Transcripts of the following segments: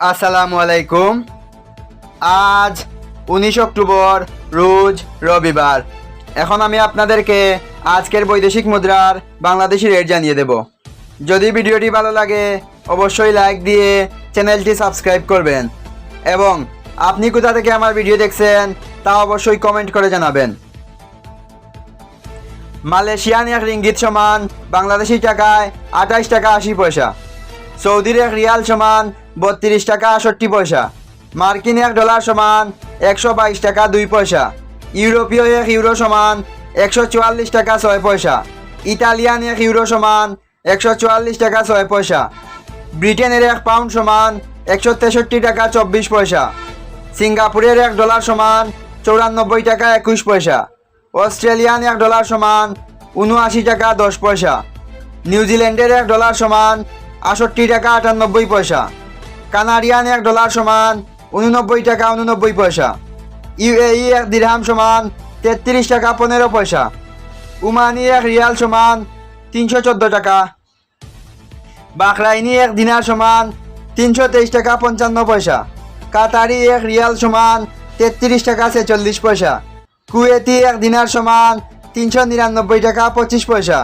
আসসালামু আলাইকুম। আজ উনিশ অক্টোবর, রোজ রবিবার। এখন আমি আপনাদেরকে আজকের বৈদেশিক মুদ্রার বাংলাদেশি রেট জানিয়ে দেব। যদি ভিডিওটি ভালো লাগে, অবশ্যই লাইক দিয়ে চ্যানেলটি সাবস্ক্রাইব করবেন। এবং আপনি কোথা থেকে আমার ভিডিও দেখছেন, তা অবশ্যই কমেন্ট করে জানাবেন। মালয়েশিয়ান এক রিঙ্গিত সমান বাংলাদেশি টাকায় আঠাইশ টাকা আশি পয়সা। সৌদির এক রিয়াল সমান বত্রিশ টাকা আষট্টি পয়সা। মার্কিন এক ডলার সমান একশো বাইশ টাকা দুই পয়সা। ইউরোপীয় এক ইউরো সমান একশো চুয়াল্লিশ টাকা ছয় পয়সা। ইটালিয়ান এক ইউরো সমান একশো চুয়াল্লিশ টাকা ছয় পয়সা। ব্রিটেনের এক পাউন্ড সমান একশো তেষট্টি টাকা চব্বিশ পয়সা। সিঙ্গাপুরের এক ডলার সমান চৌরানব্বই টাকা একুশ পয়সা। অস্ট্রেলিয়ান এক ডলার সমান উনআশি টাকা দশ পয়সা। নিউজিল্যান্ডের এক ডলার সমান আষট্টি টাকা আটানব্বই পয়সা। কানাডিয়ান এক ডলার সমান উননব্বই টাকা উননব্বই পয়সা। ইউএই এক দিরহাম সমান তেত্রিশ টাকা পনেরো পয়সা। উমানি এক রিয়াল সমান তিনশো চোদ্দ টাকা। বাকরাইনি এক দিনার সমান তিনশো তেইশ টাকা পঞ্চান্ন পয়সা। কাতারি এক রিয়াল সমান তেত্রিশ টাকা ছেচল্লিশ পয়সা। কুয়েতি এক দিনার সমান তিনশো নিরানব্বই টাকা পঁচিশ পয়সা।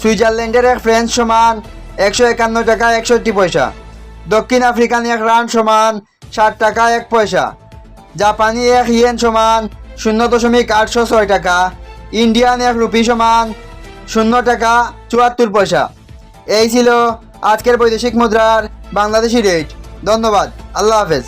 সুইজারল্যান্ডের এক ফ্রেঞ্চ সমান একশো একান্ন টাকা একষট্টি পয়সা। দক্ষিণ আফ্রিকান এক রান সমান ষাট টাকা, এক পয়সা। জাপানি এক ইয়েন সমান শূন্য দশমিক আটশো ছয় টাকা। ইন্ডিয়ান এক রুপি সমান শূন্য টাকা, চুয়াত্তর পয়সা। এই ছিল আজকের বৈদেশিক মুদ্রার বাংলাদেশি রেট। ধন্যবাদ। আল্লাহ হাফেজ।